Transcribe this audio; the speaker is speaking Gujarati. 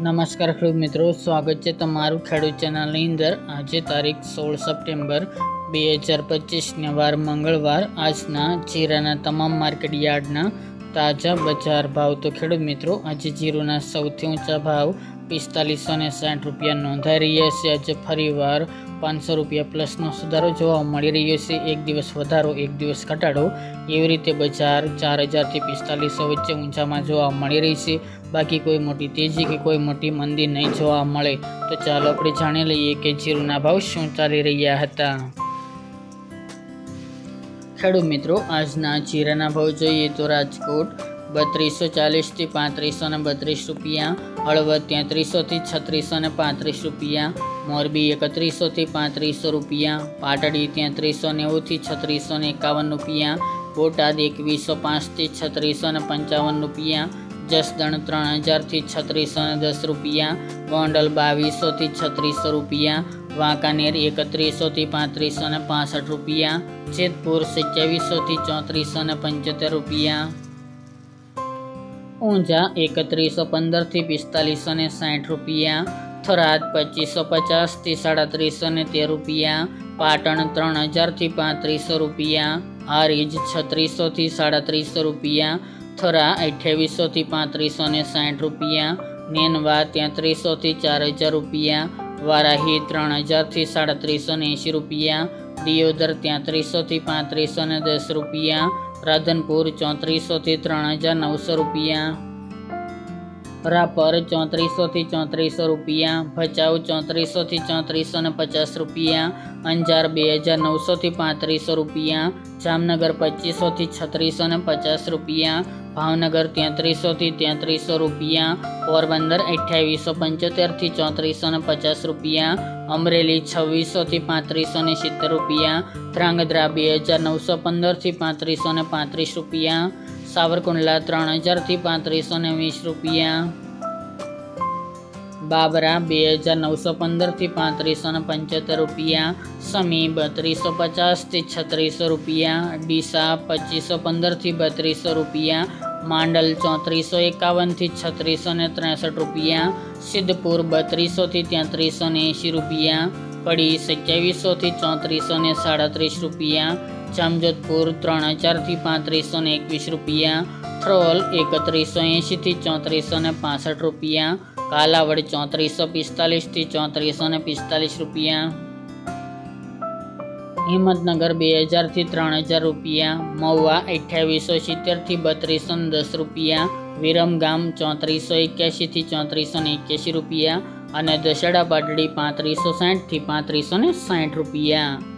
નમસ્કાર ખેડૂત મિત્રો, સ્વાગત છે તમારું ખેડૂત ચેનલની અંદર. આજે તારીખ સોળ સપ્ટેમ્બર બે હજાર પચીસને વાર મંગળવાર. આજના જીરાના તમામ માર્કેટ યાર્ડના તાજા બજાર ભાવ. તો ખેડૂત મિત્રો, આજે જીરુના સૌથી ઊંચા ભાવ પિસ્તાલીસો ને સાઠ રૂપિયા નોંધાઈ રહ્યા છે. આજે ફરીવાર પાંચસો રૂપિયા પ્લસનો સુધારો જોવા મળી રહ્યો છે. એક દિવસ વધારો, એક દિવસ ઘટાડો. એવી રીતે બજાર ચાર હજારથી પિસ્તાલીસો વચ્ચે ઊંચામાં જોવા મળી રહી છે. બાકી કોઈ મોટી તેજી કે કોઈ મોટી મંદી નહીં જોવા મળે. તો ચાલો આપણે જાણી લઈએ કે જીરુના ભાવ શું ચાલી રહ્યા હતા. ખેડૂત મિત્રો, આજના જીરાના ભાવ જોઈએ તો રાજકોટ બત્રીસો ચાલીસથી પાંત્રીસો ને બત્રીસ રૂપિયા, હળવદ તેત્રીસોથી છત્રીસો ને પાંત્રીસ રૂપિયા, મોરબી એકત્રીસોથી પાંત્રીસો રૂપિયા, પાટડી તેત્રીસો નેવુંથી છત્રીસો ને એકાવન રૂપિયા, બોટાદ એકવીસો પાંચથી છત્રીસો ને પંચાવન રૂપિયા જસદણ ત્રણ હજારથી છત્રીસો દસ રૂપિયા. ગોંડલ બાવીસોથી છત્રીસો રૂપિયા. વાંકાનેર એકત્રીસોથી પાંત્રીસો ને પાસઠ રૂપિયા. જેતપુર સત્યાવીસોથી ચોત્રીસો ને પંચોતેર રૂપિયા. ઊંઝા એકત્રીસો પંદરથી પિસ્તાલીસો ને સાઠ રૂપિયા. થરાદ પચીસો પચાસથી સાડત્રીસો ને તેર રૂપિયા. પાટણ ત્રણ હજારથી પાંત્રીસો રૂપિયા. હારીજ છત્રીસોથી સાડત્રીસો રૂપિયા. થરા અઠ્યાવીસોથી પાંત્રીસો ને સાઠ રૂપિયા, નેનવા તેત્રીસોથી ચાર હજાર રૂપિયા, વારાહી ત્રણ હજારથી સાડત્રીસો ને એંશી રૂપિયા, દિયોદર તેત્રીસોથી પાંત્રીસો ને દસ રૂપિયા, રાધનપુર ચોત્રીસોથી ત્રણ હજાર નવસો રૂપિયા. રાપર ચોત્રીસોથી ચોત્રીસો રૂપિયા, ભચાઉ ચોત્રીસોથી ચોત્રીસો ને પચાસ રૂપિયા, અંજાર બે હજાર નવસોથી પાંત્રીસો રૂપિયા, જામનગર પચીસોથી છત્રીસો ને પચાસ રૂપિયા, ભાવનગર તેત્રીસોથી તેત્રીસો રૂપિયા, પોરબંદર અઠ્યાવીસો પંચોતેરથી ચોત્રીસો ને પચાસ રૂપિયા, અમરેલી છવ્વીસોથી પાંત્રીસો ને સિત્તેર રૂપિયા, ધ્રાંગધ્રા બે હજાર નવસો પંદરથી પાંત્રીસો ને પાંત્રીસ રૂપિયા સાવરકુંડલા ત્રણ હજારથી પાંત્રીસો ને વીસ રૂપિયા. બાબરા બે હજાર નવસો પંદરથી પાંત્રીસો ને પંચોતેર રૂપિયા. સમી બત્રીસો પચાસથી છત્રીસો રૂપિયા. ડીસા પચીસો પંદરથી બત્રીસો રૂપિયા. માંડલ ચોત્રીસો એકાવનથી છત્રીસો ને ત્રેસઠ રૂપિયા. સિદ્ધપુર બત્રીસોથી ત્યાંત્રીસો ને એંશી રૂપિયા. કડી સત્યાવીસોથી ચોત્રીસો ને સાડત્રીસ રૂપિયા. જામજોધપુર ત્રણ હજારથી પાંત્રીસો ને એકવીસ રૂપિયા, થ્રોલ એકત્રીસો એંશીથી ચોત્રીસો ને પાસઠ રૂપિયા, કાલાવડ ચોત્રીસો પિસ્તાલીસથી ચોત્રીસો ને પિસ્તાલીસ રૂપિયા. હિંમતનગર બે હજારથી ત્રણ હજાર રૂપિયા, મહુવા અઠ્યાવીસો સિત્તેરથી બત્રીસો ને દસ રૂપિયા, વિરમગામ ચોત્રીસો એક્યાસીથી ચોત્રીસો ને એક્યાસી રૂપિયા અને દશેડા પાટડી પાંત્રીસો સાઠથી પાંત્રીસો ને સાઠ રૂપિયા.